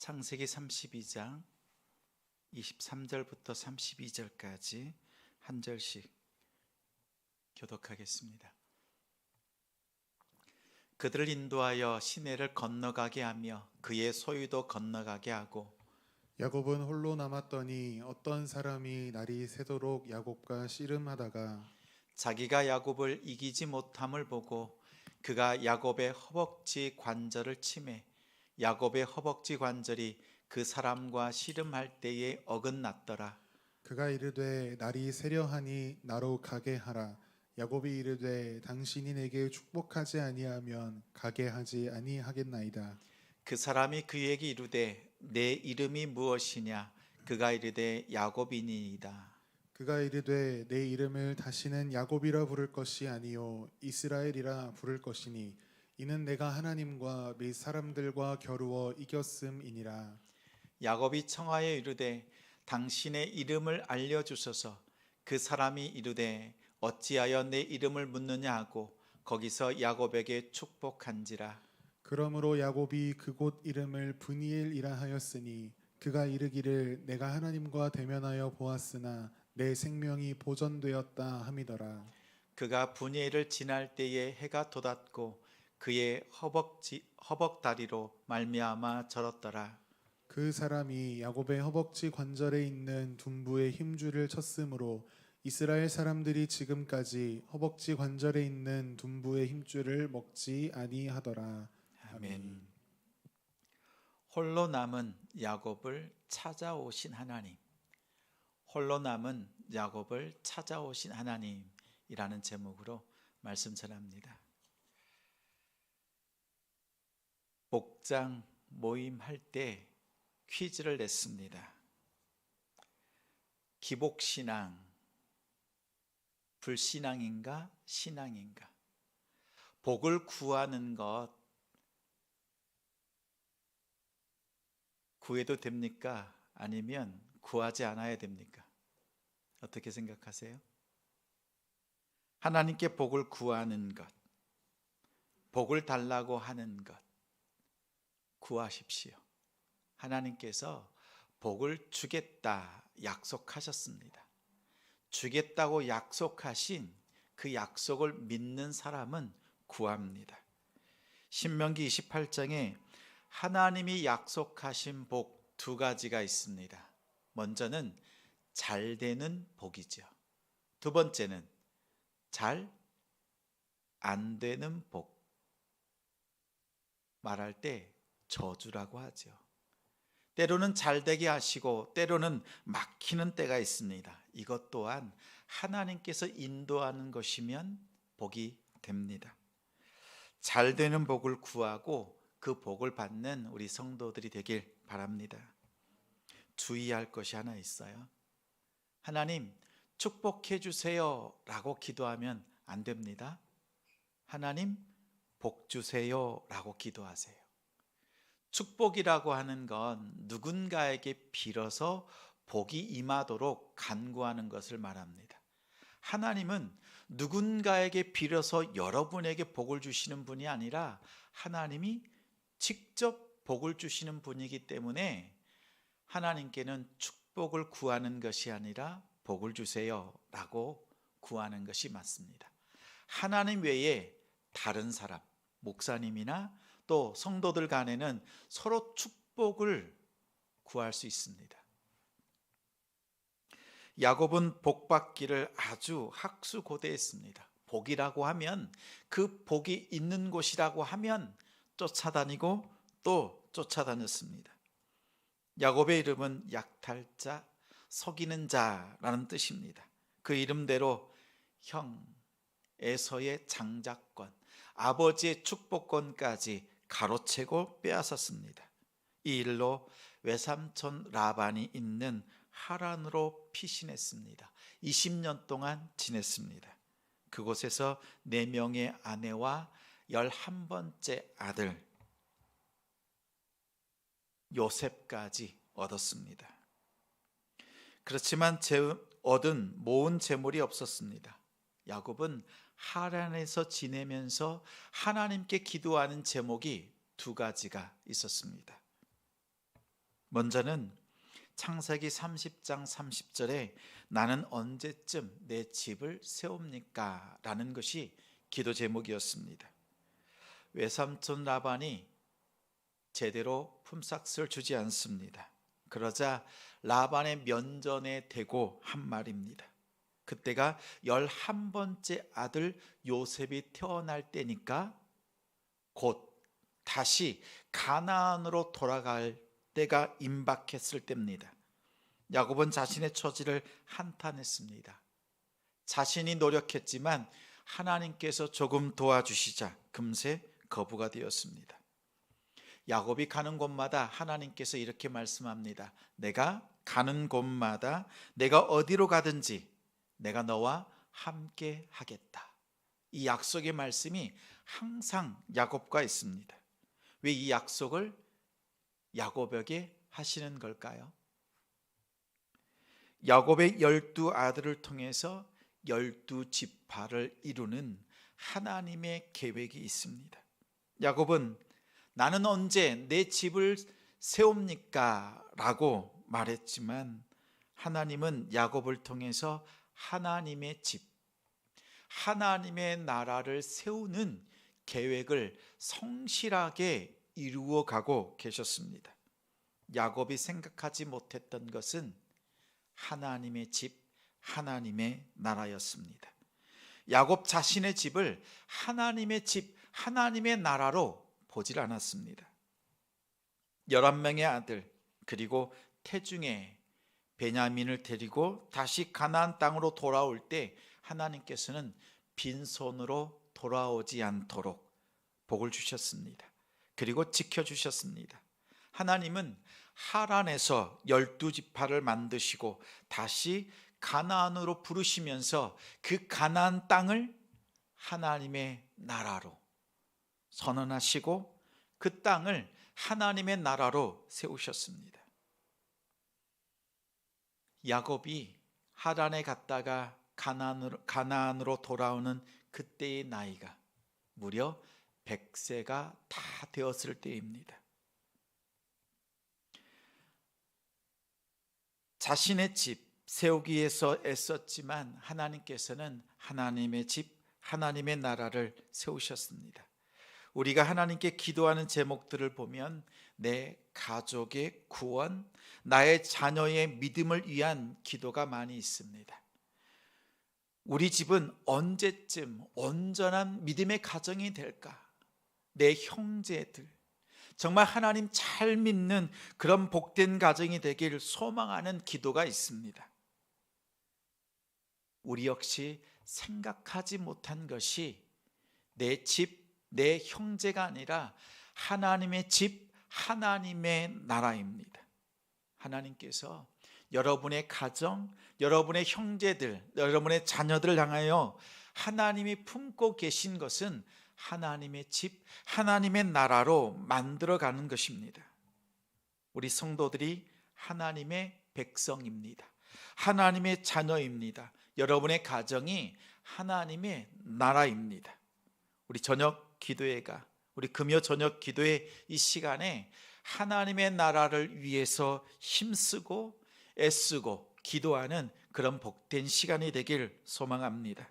창세기 32장 23절부터 32절까지 한 절씩 교독하겠습니다. 그들을 인도하여 시내를 건너가게 하며 그의 소유도 건너가게 하고 야곱은 홀로 남았더니 어떤 사람이 날이 새도록 야곱과 씨름하다가 자기가 야곱을 이기지 못함을 보고 그가 야곱의 허벅지 관절을 치매 야곱의 허벅지 관절이 그 사람과 씨름할 때에 어긋났더라. 그가 이르되 날이 새려하니 나로 가게 하라 야곱이 이르되 당신이 내게 축복하지 아니하면 가게 하지 아니하겠나이다 그 사람이 그에게 이르되 내 이름이 무엇이냐 그가 이르되 야곱이니이다. 그가 이르되 내 이름을 다시는 야곱이라 부를 것이 아니요 이스라엘이라 부를 것이니 이는 내가 하나님과 및 사람들과 겨루어 이겼음이니라 야곱이 청하여 이르되 당신의 이름을 알려 주소서. 그 사람이 이르되 어찌하여 내 이름을 묻느냐 하고 거기서 야곱에게 축복한지라. 그러므로 야곱이 그곳 이름을 브니엘이라 하였으니 그가 이르기를 내가 하나님과 대면하여 보았으나 내 생명이 보존되었다 함이더라 그가 분예를 지날 때에 해가 돋았고 그의 허벅지 허벅다리로 말미암아 절었더라. 그 사람이 야곱의 허벅지 관절에 있는 둔부의 힘줄을 쳤으므로 이스라엘 사람들이 지금까지 허벅지 관절에 있는 둔부의 힘줄을 먹지 아니하더라 아멘. 홀로 남은 야곱을 찾아오신 하나님. 홀로 남은 야곱을 찾아오신 하나님이라는 제목으로 말씀 전합니다. 목장 모임 할 때 퀴즈를 냈습니다. 기복신앙, 불신앙인가, 신앙인가? 복을 구하는 것 구해도 됩니까? 아니면 구하지 않아야 됩니까? 어떻게 생각하세요? 하나님께 복을 구하는 것, 복을 달라고 하는 것, 구하십시오. 하나님께서 복을 주겠다 약속하셨습니다. 주겠다고 약속하신 그 약속을 믿는 사람은 구합니다. 신명기 28장에 하나님이 약속하신 복 두 가지가 있습니다. 먼저는 잘 되는 복이죠. 두 번째는 잘 안 되는 복. 말할 때 저주라고 하죠. 때로는 잘 되게 하시고 때로는 막히는 때가 있습니다. 이것 또한 하나님께서 인도하는 것이면 복이 됩니다. 잘 되는 복을 구하고 그 복을 받는 우리 성도들이 되길 바랍니다. 주의할 것이 하나 있어요. 하나님, 축복해 주세요 라고 기도하면 안 됩니다. 하나님, 복 주세요 라고 기도하세요. 축복이라고 하는 건 누군가에게 빌어서 복이 임하도록 간구하는 것을 말합니다. 하나님은 누군가에게 빌어서 여러분에게 복을 주시는 분이 아니라 하나님이 직접 복을 주시는 분이기 때문에 하나님께는 축복을 구하는 것이 아니라 복을 주세요 라고 구하는 것이 맞습니다. 하나님 외에 다른 사람, 목사님이나 또 성도들 간에는 서로 축복을 구할 수 있습니다. 야곱은 복 받기를 아주 학수고대했습니다. 복이라고 하면 그 복이 있는 곳이라고 하면 쫓아다니고 또 쫓아다녔습니다. 야곱의 이름은 약탈자, 속이는 자라는 뜻입니다. 그 이름대로 형 에서의 장자권, 아버지의 축복권까지 가로채고 빼앗았습니다. 이 일로 외삼촌 라반이 있는 하란으로 피신했습니다. 20년 동안 지냈습니다. 그곳에서 네 명의 아내와 11번째 아들 요셉까지 얻었습니다. 그렇지만 제, 얻은 모은 재물이 없었습니다. 야곱은 하란에서 지내면서 하나님께 기도하는 제목이 두 가지가 있었습니다. 먼저는 창세기 30장 30절에 나는 언제쯤 내 집을 세웁니까? 라는 것이 기도 제목이었습니다. 외삼촌 라반이 제대로 품삯을 주지 않습니다. 그러자 라반의 면전에 대고 한 말입니다. 그때가 열한 번째 아들 요셉이 태어날 때니까 곧 다시 가나안으로 돌아갈 때가 임박했을 때입니다. 야곱은 자신의 처지를 한탄했습니다. 자신이 노력했지만 하나님께서 조금 도와주시자 금세 거부가 되었습니다. 야곱이 가는 곳마다 하나님께서 이렇게 말씀합니다. 내가 가는 곳마다 내가 어디로 가든지 내가 너와 함께 하겠다. 이 약속의 말씀이 항상 야곱과 있습니다. 왜 이 약속을 야곱에게 하시는 걸까요? 야곱의 열두 아들을 통해서 열두 지파를 이루는 하나님의 계획이 있습니다. 야곱은 나는 언제 내 집을 세웁니까? 라고 말했지만 하나님은 야곱을 통해서 하나님의 집, 하나님의 나라를 세우는 계획을 성실하게 이루어 가고 계셨습니다. 야곱이 생각하지 못했던 것은 하나님의 집, 하나님의 나라였습니다. 야곱 자신의 집을 하나님의 집, 하나님의 나라로 보질 않았습니다. 11명의 아들 그리고 태중에 베냐민을 데리고 다시 가나안 땅으로 돌아올 때 하나님께서는 빈손으로 돌아오지 않도록 복을 주셨습니다. 그리고 지켜 주셨습니다. 하나님은 하란에서 열두 지파를 만드시고 다시 가나안으로 부르시면서 그 가나안 땅을 하나님의 나라로 선언하시고 그 땅을 하나님의 나라로 세우셨습니다. 야곱이 하란에 갔다가 가나안으로, 가나안으로 돌아오는 그때의 나이가 무려 100세가 다 되었을 때입니다. 자신의 집 세우기 위해서 애썼지만 하나님께서는 하나님의 집, 하나님의 나라를 세우셨습니다. 우리가 하나님께 기도하는 제목들을 보면 내 가족의 구원, 나의 자녀의 믿음을 위한 기도가 많이 있습니다. 우리 집은 언제쯤 온전한 믿음의 가정이 될까? 내 형제들, 정말 하나님 잘 믿는 그런 복된 가정이 되길 소망하는 기도가 있습니다. 우리 역시 생각하지 못한 것이 내 집, 내 형제가 아니라 하나님의 집, 하나님의 나라입니다. 하나님께서 여러분의 가정, 여러분의 형제들, 여러분의 자녀들을 향하여 하나님이 품고 계신 것은 하나님의 집, 하나님의 나라로 만들어 가는 것입니다. 우리 성도들이 하나님의 백성입니다. 하나님의 자녀입니다. 여러분의 가정이 하나님의 나라입니다. 우리 저녁 기도회가 우리 금요 저녁 기도회 이 시간에 하나님의 나라를 위해서 힘쓰고 애쓰고 기도하는 그런 복된 시간이 되길 소망합니다.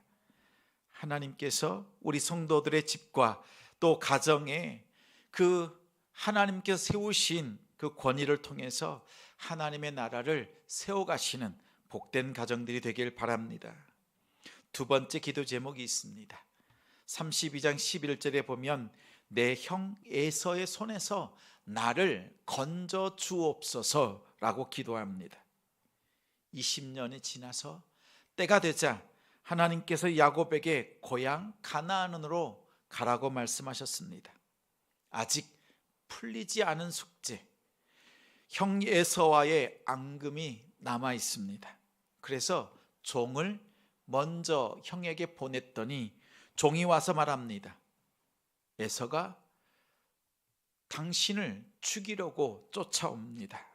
하나님께서 우리 성도들의 집과 또 가정에 그 하나님께서 세우신 그 권위를 통해서 하나님의 나라를 세워가시는 복된 가정들이 되길 바랍니다. 두 번째 기도 제목이 있습니다. 32장 11절에 보면 내 형 에서의 손에서 나를 건져 주옵소서라고 기도합니다. 20년이 지나서 때가 되자 하나님께서 야곱에게 고향 가나안으로 가라고 말씀하셨습니다. 아직 풀리지 않은 숙제, 형 에서와의 앙금이 남아 있습니다. 그래서 종을 먼저 형에게 보냈더니 종이 와서 말합니다. 에서가 당신을 죽이려고 쫓아옵니다.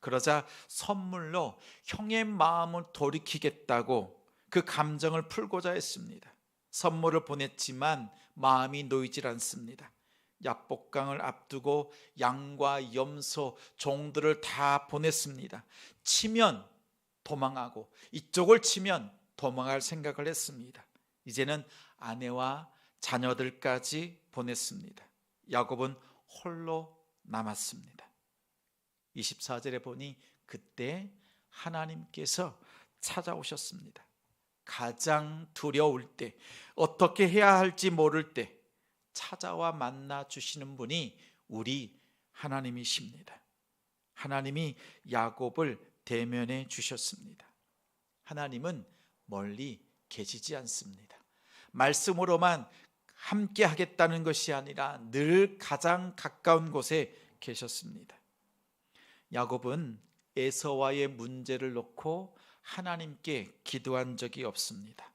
그러자 선물로 형의 마음을 돌이키겠다고 그 감정을 풀고자 했습니다. 선물을 보냈지만 마음이 놓이질 않습니다. 야복강을 앞두고 양과 염소, 종들을 다 보냈습니다. 치면 도망하고 이쪽을 치면 도망할 생각을 했습니다. 이제는 아내와 자녀들까지 보냈습니다. 야곱은 홀로 남았습니다. 24절에 보니 그때 하나님께서 찾아오셨습니다. 가장 두려울 때, 어떻게 해야 할지 모를 때 찾아와 만나 주시는 분이 우리 하나님이십니다. 하나님이 야곱을 대면해 주셨습니다. 하나님은 멀리 계시지 않습니다. 말씀으로만 함께 하겠다는 것이 아니라 늘 가장 가까운 곳에 계셨습니다. 야곱은 에서와의 문제를 놓고 하나님께 기도한 적이 없습니다.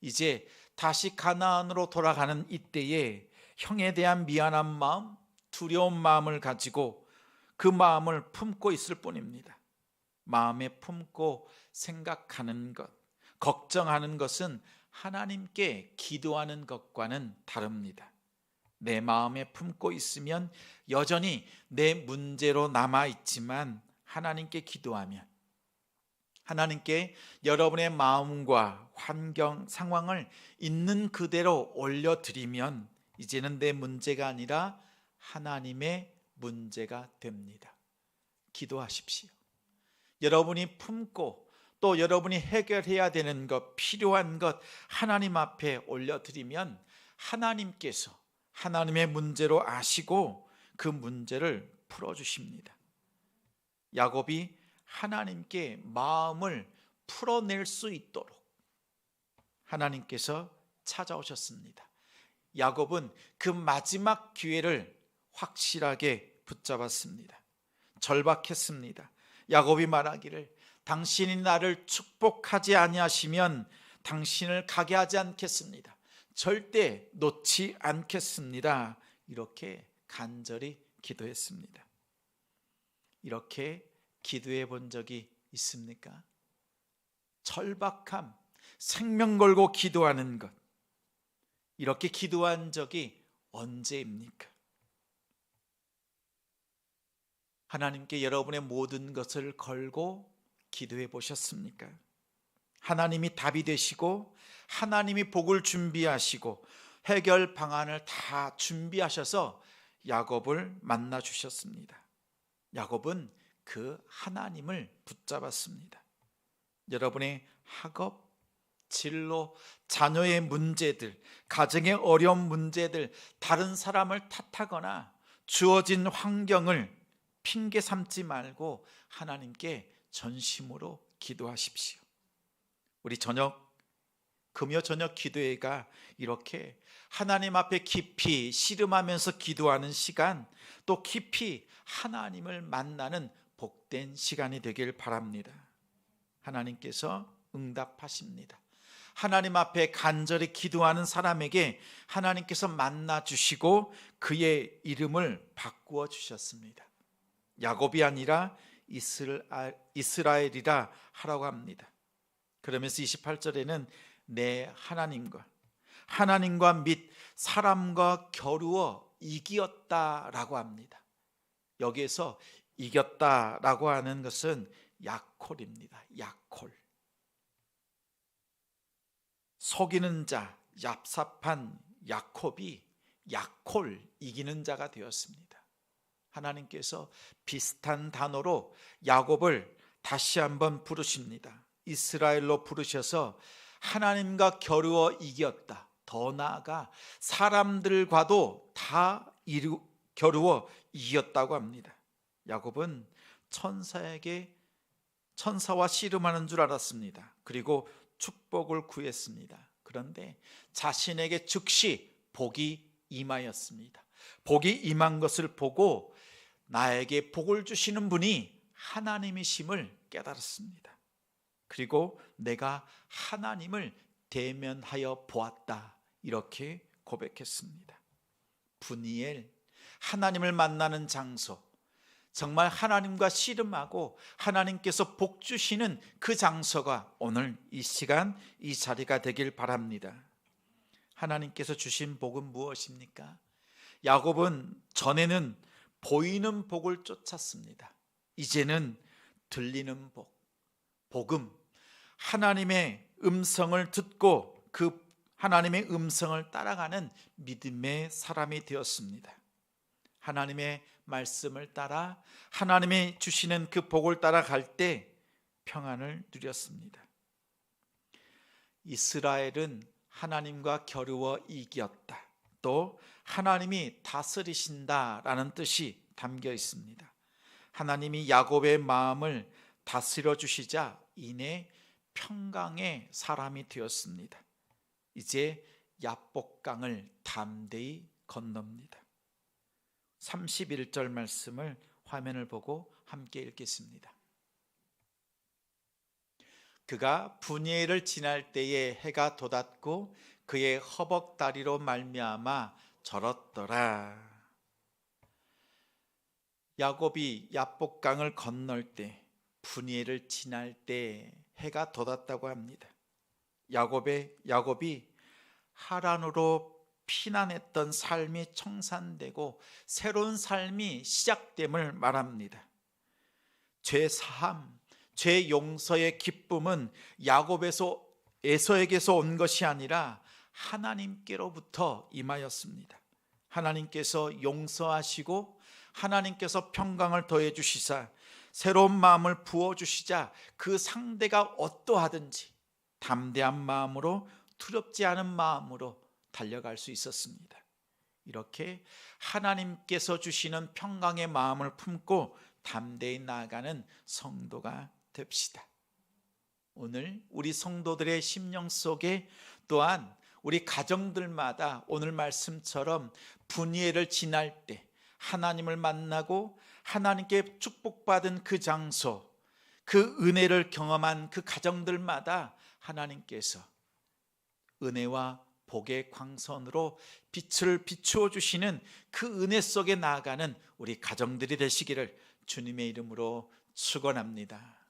이제 다시 가나안으로 돌아가는 이때에 형에 대한 미안한 마음, 두려운 마음을 가지고 그 마음을 품고 있을 뿐입니다. 마음에 품고 생각하는 것, 걱정하는 것은 하나님께 기도하는 것과는 다릅니다. 내 마음에 품고 있으면 여전히 내 문제로 남아 있지만 하나님께 기도하면 하나님께 여러분의 마음과 환경, 상황을 있는 그대로 올려드리면 이제는 내 문제가 아니라 하나님의 문제가 됩니다. 기도하십시오. 여러분이 품고 또 여러분이 해결해야 되는 것, 필요한 것 하나님 앞에 올려드리면 하나님께서 하나님의 문제로 아시고 그 문제를 풀어주십니다. 야곱이 하나님께 마음을 풀어낼 수 있도록 하나님께서 찾아오셨습니다. 야곱은 그 마지막 기회를 확실하게 붙잡았습니다. 절박했습니다. 야곱이 말하기를 당신이 나를 축복하지 아니하시면 당신을 가게 하지 않겠습니다. 절대 놓지 않겠습니다. 이렇게 간절히 기도했습니다. 이렇게 기도해 본 적이 있습니까? 절박함, 생명 걸고 기도하는 것. 이렇게 기도한 적이 언제입니까? 하나님께 여러분의 모든 것을 걸고 기도해 보셨습니까? 하나님이 답이 되시고 하나님이 복을 준비하시고 해결 방안을 다 준비하셔서 야곱을 만나 주셨습니다. 야곱은 그 하나님을 붙잡았습니다. 여러분의 학업, 진로, 자녀의 문제들, 가정의 어려운 문제들, 다른 사람을 탓하거나 주어진 환경을 핑계 삼지 말고 하나님께 전심으로 기도하십시오. 우리 저녁 금요 저녁 기도회가 이렇게 하나님 앞에 깊이 씨름하면서 기도하는 시간, 또 깊이 하나님을 만나는 복된 시간이 되길 바랍니다. 하나님께서 응답하십니다. 하나님 앞에 간절히 기도하는 사람에게 하나님께서 만나 주시고 그의 이름을 바꾸어 주셨습니다. 야곱이 아니라 이스라엘이라 하라고 합니다. 그러면서 28절에는 내 하나님과 하나님과 및 사람과 겨루어 이기었다라고 합니다. 여기에서 이겼다라고 하는 것은 약콜입니다. 약콜. 속이는 자, 얍삽한 야콥이 약콜 이기는 자가 되었습니다. 하나님께서 비슷한 단어로 야곱을 다시 한번 부르십니다. 이스라엘로 부르셔서 하나님과 겨루어 이겼다. 더 나아가 사람들과도 다 이루, 겨루어 이겼다고 합니다. 야곱은 천사에게 천사와 씨름하는 줄 알았습니다. 그리고 축복을 구했습니다. 그런데 자신에게 즉시 복이 임하였습니다. 복이 임한 것을 보고 나에게 복을 주시는 분이 하나님이심을 깨달았습니다. 그리고 내가 하나님을 대면하여 보았다. 이렇게 고백했습니다. 분이엘, 하나님을 만나는 장소, 정말 하나님과 씨름하고 하나님께서 복 주시는 그 장소가 오늘 이 시간 이 자리가 되길 바랍니다. 하나님께서 주신 복은 무엇입니까? 야곱은 전에는 보이는 복을 쫓았습니다. 이제는 들리는 복, 복음, 하나님의 음성을 듣고 그 하나님의 음성을 따라가는 믿음의 사람이 되었습니다. 하나님의 말씀을 따라 하나님이 주시는 그 복을 따라갈 때 평안을 누렸습니다. 이스라엘은 하나님과 겨루어 이겼다. 또 하나님이 다스리신다라는 뜻이 담겨 있습니다. 하나님이 야곱의 마음을 다스려 주시자 이내 평강의 사람이 되었습니다. 이제 야복강을 담대히 건넙니다. 31절 말씀을 화면을 보고 함께 읽겠습니다. 그가 분예를 지날 때에 해가 돋았고 그의 허벅다리로 말미암아 절었더라. 야곱이 야복강을 건널 때 분예를 지날 때 해가 돋았다고 합니다. 야곱의 야곱이 하란으로 피난했던 삶이 청산되고 새로운 삶이 시작됨을 말합니다. 죄 사함, 죄 용서의 기쁨은 야곱에서 에서에게서 온 것이 아니라 하나님께로부터 임하였습니다. 하나님께서 용서하시고 하나님께서 평강을 더해 주시사 새로운 마음을 부어 주시자 그 상대가 어떠하든지 담대한 마음으로 두렵지 않은 마음으로 달려갈 수 있었습니다. 이렇게 하나님께서 주시는 평강의 마음을 품고 담대히 나아가는 성도가 됩시다. 오늘 우리 성도들의 심령 속에 또한 우리 가정들마다 오늘 말씀처럼 분예를 지날 때 하나님을 만나고 하나님께 축복받은 그 장소, 그 은혜를 경험한 그 가정들마다 하나님께서 은혜와 복의 광선으로 빛을 비추어 주시는 그 은혜 속에 나아가는 우리 가정들이 되시기를 주님의 이름으로 축원합니다.